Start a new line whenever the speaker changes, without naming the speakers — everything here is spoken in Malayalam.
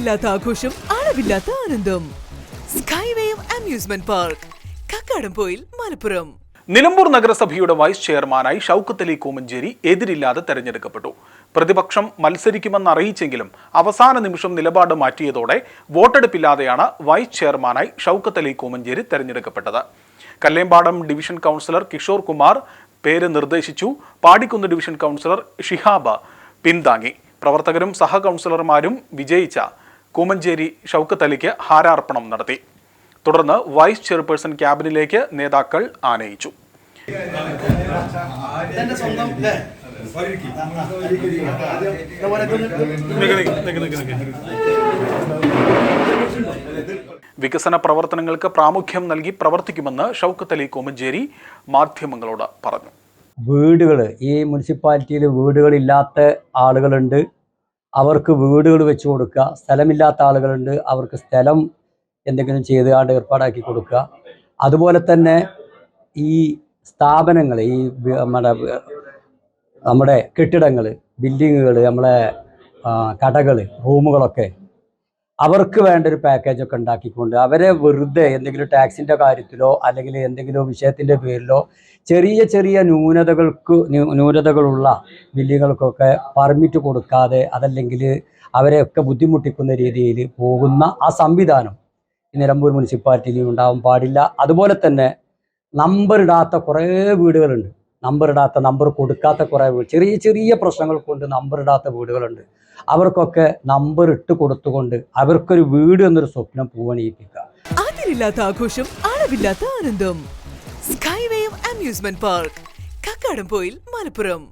അതിരില്ലാത്ത ആഘോഷം അളവില്ലാത്ത ആനന്ദം. Skywave amusement park Kakkadampoyil Malappuram.
Nilambur നഗരസഭയുടെ വൈസ് ചെയർമാനായി ഷൗക്കത്ത് അലി കോമഞ്ചേരി എതിരില്ലാതെ തെരഞ്ഞെടുക്കപ്പെട്ടു. പ്രതിപക്ഷം മത്സരിക്കുമെന്ന് അറിയിച്ചെങ്കിലും അവസാന നിമിഷം നിലപാട് മാറ്റിയതോടെ വോട്ടെടുപ്പില്ലാതെയാണ് വൈസ് ചെയർമാനായി ഷൗക്കത്ത് അലി കോമഞ്ചേരി തെരഞ്ഞെടുക്കപ്പെട്ടത്. കല്ലേമ്പാടം ഡിവിഷൻ കൗൺസിലർ കിഷോർ കുമാർ പേര് നിർദ്ദേശിച്ചു. പാടിക്കുന്ന് ഡിവിഷൻ കൗൺസിലർ ഷിഹാബ പിന്താങ്ങി പ്രവർത്തകരും സഹ കൗൺസിലർമാരും വിജയിച്ച കൂമഞ്ചേരി ഷൗക്കത്ത് അലിക്ക് ഹാരാർപ്പണം നടത്തി. തുടർന്ന് വൈസ് ചെയർപേഴ്സൺ ക്യാബിനിലേക്ക് നേതാക്കൾ ആനയിച്ചു? വികസന പ്രവർത്തനങ്ങൾക്ക് പ്രാമുഖ്യം നൽകി പ്രവർത്തിക്കുമെന്ന് ഷൗക്കത്ത് അലി കോമഞ്ചേരി മാധ്യമങ്ങളോട് പറഞ്ഞു.
വീടുകൾ ഈ മുനിസിപ്പാലിറ്റിയിൽ വീടുകളില്ലാത്ത ആളുകളുണ്ട്. അവർക്ക് വീടുകൾ വെച്ച് കൊടുക്കുക സ്ഥലമില്ലാത്ത ആളുകളുണ്ട് അവർക്ക് സ്ഥലം എന്തെങ്കിലും ചെയ്ത് ആണ്ട് ഏർപ്പാടാക്കി കൊടുക്കുക. അതുപോലെ തന്നെ ഈ സ്ഥാപനങ്ങൾ ഈ നമ്മുടെ നമ്മുടെ കെട്ടിടങ്ങൾ ബിൽഡിങ്ങുകൾ നമ്മളെ കടകൾ റൂമുകളൊക്കെ അവർക്ക് വേണ്ട ഒരു പാക്കേജ് ഒക്കെ ഉണ്ടാക്കിക്കൊണ്ട് അവരെ വെറുതെ എന്തെങ്കിലും ടാക്സിന്റെ കാര്യത്തിലോ അല്ലെങ്കിൽ എന്തെങ്കിലും വിഷയത്തിന്റെ പേരിലോ ചെറിയ ചെറിയ ന്യൂനതകൾക്ക് ന്യൂ- ന്യൂനതകളുള്ള ബില്ലുകൾക്കൊക്കെ പെർമിറ്റ് കൊടുക്കാതെ അതല്ലെങ്കിൽ അവരെയൊക്കെ ബുദ്ധിമുട്ടിക്കുന്ന രീതിയിൽ പോകുന്ന ആ സംവിധാനം നിലമ്പൂർ മുനിസിപ്പാലിറ്റിയിൽ ഉണ്ടാവാൻ പാടില്ല. അതുപോലെ തന്നെ നമ്പർ ഇടാത്ത കുറേ വീടുകളുണ്ട്. നമ്പർ ഇടാത്ത നമ്പർ കൊടുക്കാത്ത കുറേ ചെറിയ ചെറിയ പ്രശ്നങ്ങൾ കൊണ്ട് നമ്പർ ഇടാത്ത വീടുകളുണ്ട്. അവർക്കൊക്കെ നമ്പർ ഇട്ട് കൊടുത്തുകൊണ്ട് അവർക്കൊരു വീട് എന്നൊരു സ്വപ്നം പൂവണിയിപ്പിക്കുക.
അതിരില്ലാത്ത ആഘോഷം അളവില്ലാത്ത ആനന്ദം. Skywave amusement park Kakkadampoyil Malappuram.